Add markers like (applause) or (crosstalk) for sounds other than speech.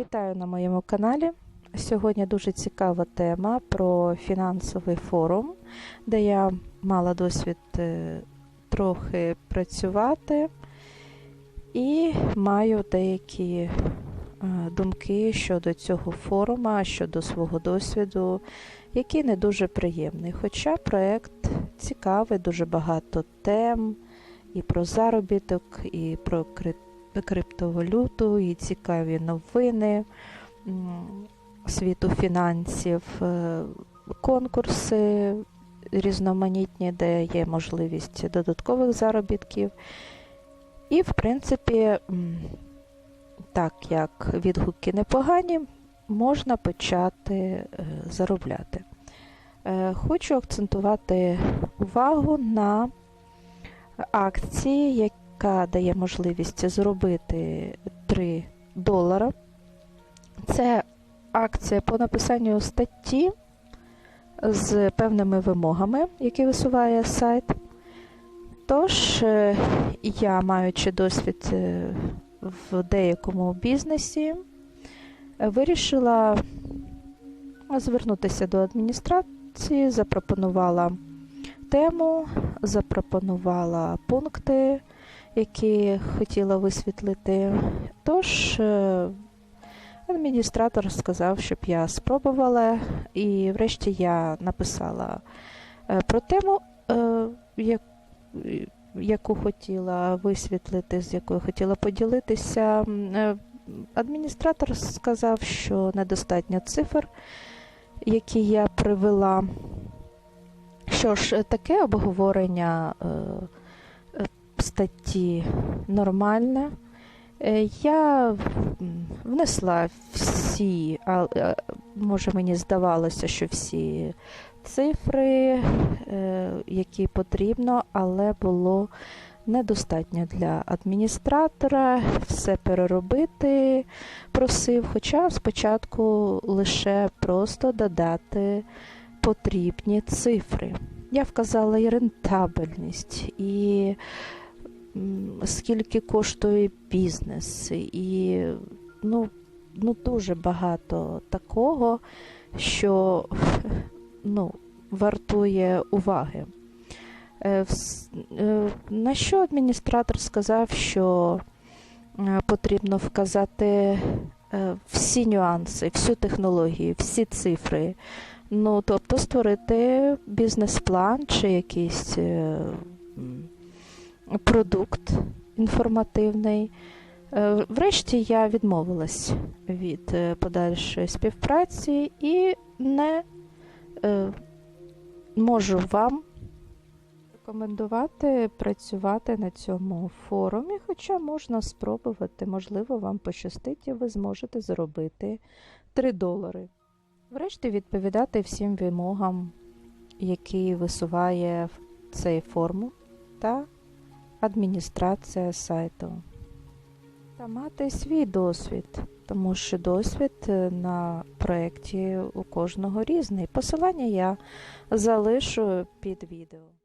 Вітаю на моєму каналі. Сьогодні дуже цікава тема про фінансовий форум, де я мала досвід е, трохи працювати і маю деякі е, думки щодо цього форума, щодо свого досвіду, який не дуже приємний. Хоча проект цікавий, дуже багато тем і про заробіток, і про крит криптовалюту, і цікаві новини світу фінансів, е, конкурси різноманітні, де є можливість додаткових заробітків. І, в принципі, так як відгуки непогані, можна почати е, заробляти. Е, Хочу акцентувати увагу на акції, яка дає можливість зробити 3 долара. Це акція по написанню статті з певними вимогами, які висуває сайт. Тож, е, я, маючи досвід е, в деякому бізнесі, вирішила звернутися до адміністрації, запропонувала тему, запропонувала пункти, які хотіла висвітлити. Тож е, адміністратор сказав, щоб я спробувала, і врешті я написала е, про тему, е, яку хотіла висвітлити, з якою хотіла поділитися. Адміністратор сказав, що недостатньо цифр, які я привела. Що ж, таке обговорення статті нормальне. Е, Я внесла всі, е, може мені здавалося, що всі цифри, е, які потрібно, але було недостатньо для адміністратора все переробити просив, хоча спочатку лише просто додати потрібні цифри. Я вказала і рентабельність, і скільки коштує бізнес, і ну, ну дуже багато такого, що (laughs) ну, вартує уваги. Е, е, На що адміністратор сказав, що е, потрібно вказати всі нюанси, всю технологію, всі цифри. Ну, тобто створити бізнес-план чи якийсь продукт інформативний. Е, Врешті я відмовилась від е, подальшої співпраці і не е, можу вам рекомендувати працювати на цьому форумі, хоча можна спробувати, можливо, вам пощастить, і ви зможете заробити 3 долари. Врешті відповідати всім вимогам, які висуває цей форум та адміністрація сайту. Та мати свій досвід, тому що досвід е, на проєкті у кожного різний. Посилання я залишу під відео.